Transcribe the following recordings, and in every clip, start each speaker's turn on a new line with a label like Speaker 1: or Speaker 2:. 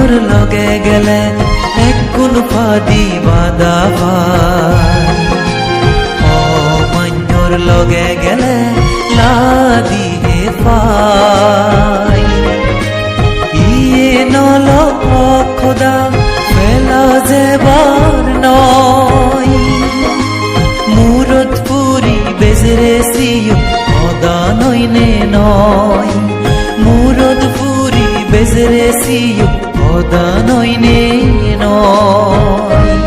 Speaker 1: মঞ্জুর লগে গেলে এখন ফাদি বাদা ও লগে গেলে লাদি হে ফাই। ইয়ে নল খোদা ফেলা যেবার নয়। মুরত পুরি বেজরে সিও খোদা নইনে নয়। মুরত পুরি বেজরে সিও খোদা নইনে নয়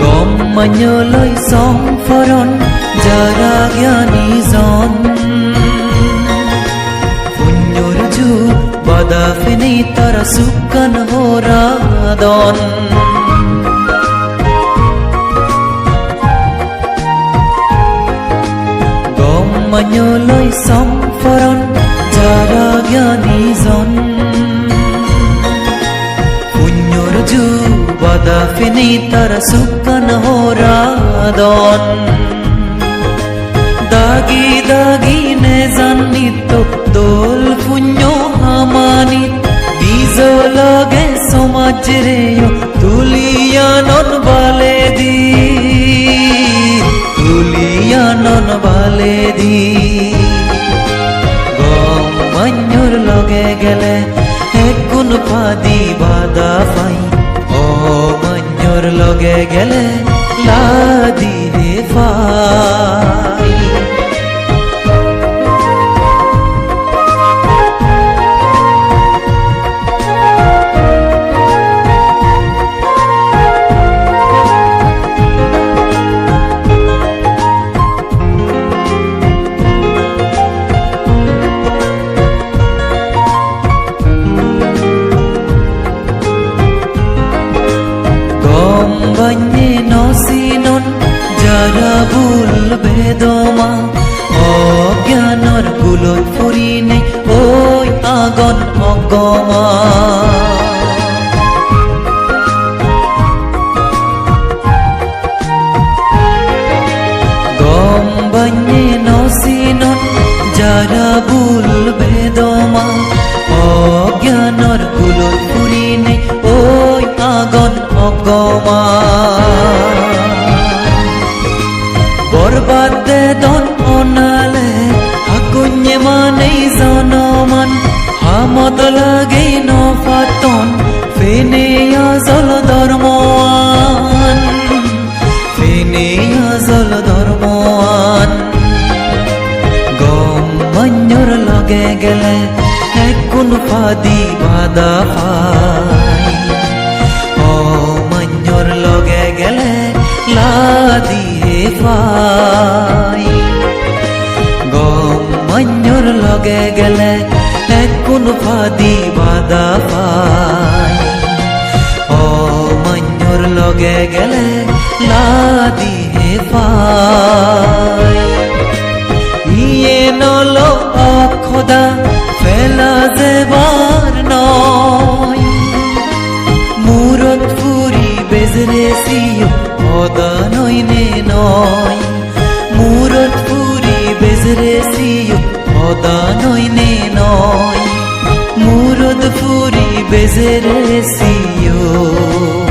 Speaker 1: গম মাഞ്ഞলৈ সংফৰণ যাৰা জ্ঞানীজন পুণ্যৰ জু বাদা ফেনি তাৰ চুকান হৰাদন গম মাഞ്ഞলৈ সংফৰণ যাৰা জ্ঞানীজন পুণ্যর জু বাদা ফেনি তার সুকান হরাদন দাগি দাগি নে জানিত, দোল পুণ্য হামানিত বীজ লগে সমাজ রে তুলিয়ানন বালে দি তুলিয়ানন বালে দি গম লগে গেলে একুন ফাদি বাদা ও মঞ্জুর লগে গেলে লাদি রে ফাই ঐ আগন অগমা গম বান্যে নসিনন যারা ভুল বেদমা অজ্ঞানৰ গুলত ফুৰিনে ঐ আগন অগমা একুন ফাদি বাদা ও মঞ্জুর লগে গেলে লাদি হে ফাই গম মঞ্জুর লগে গেলে একুন ফাদি বাদা ও মঞ্জুর লগে গেলে লাদি হে ফাই ইয়ে নল অখদা ফেলা যেবার নয়। মুরত ফুরি বেজরে সিও, খোদা নইনে নয়। মুরত ফুরি বেজরে সিও, খোদা নইনে নয়। মুরত ফুরি বেজরে সিও।